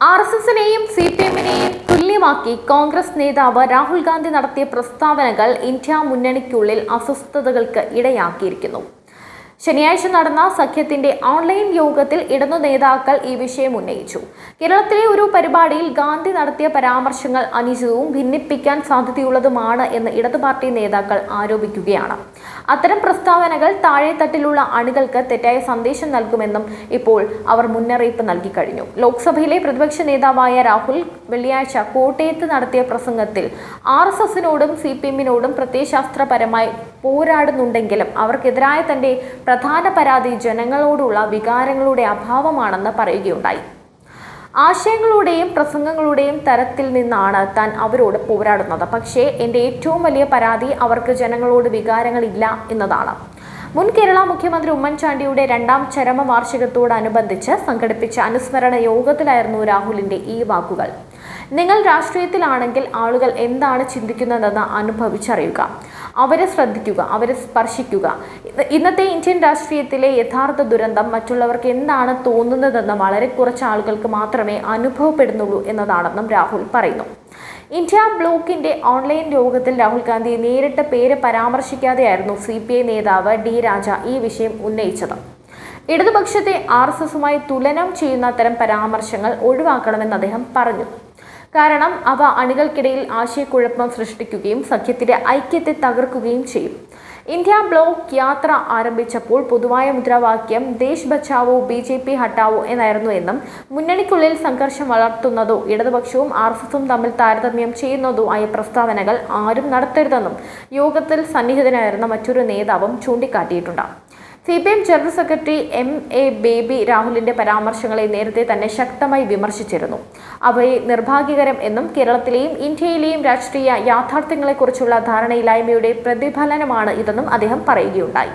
R S എസിനെയും C P എമ്മിനെയും തുല്യമാക്കി കോൺഗ്രസ് നേതാവ് രാഹുൽ ഗാന്ധി നടത്തിയ പ്രസ്താവനകൾ ഇന്ത്യ മുന്നണിക്കുള്ളിൽ അസ്വസ്ഥതകൾക്ക് ഇടയാക്കിയിരിക്കുന്നു. ശനിയാഴ്ച നടന്ന സഖ്യത്തിന്റെ ഓൺലൈൻ യോഗത്തിൽ ഇടതു നേതാക്കൾ ഈ വിഷയം ഉന്നയിച്ചു. കേരളത്തിലെ ഒരു പരിപാടിയിൽ ഗാന്ധി നടത്തിയ പരാമർശങ്ങൾ അനുചിതവും ഭിന്നിപ്പിക്കാൻ സാധ്യതയുള്ളതുമാണ് എന്ന് ഇടതു പാർട്ടി നേതാക്കൾ ആരോപിക്കുകയാണ്. അത്തരം പ്രസ്താവനകൾ താഴെത്തട്ടിലുള്ള അണികൾക്ക് തെറ്റായ സന്ദേശം നൽകുമെന്നും ഇപ്പോൾ അവർ മുന്നറിയിപ്പ് നൽകി കഴിഞ്ഞു. ലോക്സഭയിലെ പ്രതിപക്ഷ നേതാവായ രാഹുൽ വെള്ളിയാഴ്ച കോട്ടയത്ത് നടത്തിയ പ്രസംഗത്തിൽ ആർ എസ് എസിനോടും സി പി എമ്മിനോടും പ്രത്യയശാസ്ത്രപരമായി പോരാടുന്നുണ്ടെങ്കിലും അവർക്കെതിരായ തന്റെ പ്രധാന പരാതി ജനങ്ങളോടുള്ള വികാരങ്ങളുടെ അഭാവമാണെന്ന് പറയുകയുണ്ടായി. ആശയങ്ങളുടെയും പ്രസംഗങ്ങളുടെയും തരത്തിൽ നിന്നാണ് താൻ അവരോട് പോരാടുന്നത്. പക്ഷേ എന്റെ ഏറ്റവും വലിയ പരാതി അവർക്ക് ജനങ്ങളോട് വികാരങ്ങളില്ല എന്നതാണ്. മുൻ കേരള മുഖ്യമന്ത്രി ഉമ്മൻചാണ്ടിയുടെ രണ്ടാം ചരമ വാർഷികത്തോടനുബന്ധിച്ച് സംഘടിപ്പിച്ച അനുസ്മരണ യോഗത്തിലായിരുന്നു രാഹുലിന്റെ ഈ വാക്കുകൾ. നിങ്ങൾ രാഷ്ട്രീയത്തിലാണെങ്കിൽ ആളുകൾ എന്താണ് ചിന്തിക്കുന്നതെന്ന് അനുഭവിച്ചറിയുക. അവരെ ശ്രദ്ധിക്കുക അവരെ സ്പർശിക്കുക. ഇന്നത്തെ ഇന്ത്യൻ രാഷ്ട്രീയത്തിലെ യഥാർത്ഥ ദുരന്തം മറ്റുള്ളവർക്ക് എന്താണ് തോന്നുന്നതെന്ന് വളരെ കുറച്ച് ആളുകൾക്ക് മാത്രമേ അനുഭവപ്പെടുന്നുള്ളൂ എന്നതാണെന്നും രാഹുൽ പറയുന്നു. ഇന്ത്യ ബ്ലോക്കിന്റെ ഓൺലൈൻ യോഗത്തിൽ രാഹുൽ ഗാന്ധി നേരിട്ട് പേര് പരാമർശിക്കാതെയായിരുന്നു സി പി ഐ നേതാവ് ഡി രാജ ഈ വിഷയം ഉന്നയിച്ചത്. ഇടതുപക്ഷത്തെ ആർ എസ് എസുമായി തുലനം ചെയ്യുന്ന തരം പരാമർശങ്ങൾ ഒഴിവാക്കണമെന്ന് അദ്ദേഹം പറഞ്ഞു. കാരണം അവ അണികൾക്കിടയിൽ ആശയക്കുഴപ്പം സൃഷ്ടിക്കുകയും സഖ്യത്തിന്റെ ഐക്യത്തെ തകർക്കുകയും ചെയ്യും. ഇന്ത്യ ബ്ലോക്ക് യാത്ര ആരംഭിച്ചപ്പോൾ പൊതുവായ മുദ്രാവാക്യം ദേശ് ബച്ചാവോ ബി ജെ പി ഹട്ടാവോ എന്നായിരുന്നു എന്നും മുന്നണിക്കുള്ളിൽ സംഘർഷം വളർത്തുന്നതോ ഇടതുപക്ഷവും ആർ എസ് എസും തമ്മിൽ താരതമ്യം ചെയ്യുന്നതോ ആയ പ്രസ്താവനകൾ ആരും നടത്തരുതെന്നും യോഗത്തിൽ സന്നിഹിതനായിരുന്ന മറ്റൊരു നേതാവും ചൂണ്ടിക്കാട്ടിയിട്ടുണ്ട്. C P M general secretary M A Baby രാഹുലിന്റെ പരാമർശങ്ങളെ നേരത്തെ തന്നെ ശക്തമായി വിമർശിച്ചിരുന്നു. അവയെ നിർഭാഗ്യകരം എന്നും കേരളത്തിലെയും ഇന്ത്യയിലെയും രാഷ്ട്രീയ യാഥാർത്ഥ്യങ്ങളെക്കുറിച്ചുള്ള ധാരണയില്ലായ്മയുടെ പ്രതിഫലനമാണ് ഇതെന്നും അദ്ദേഹം പറയുകയുണ്ടായി.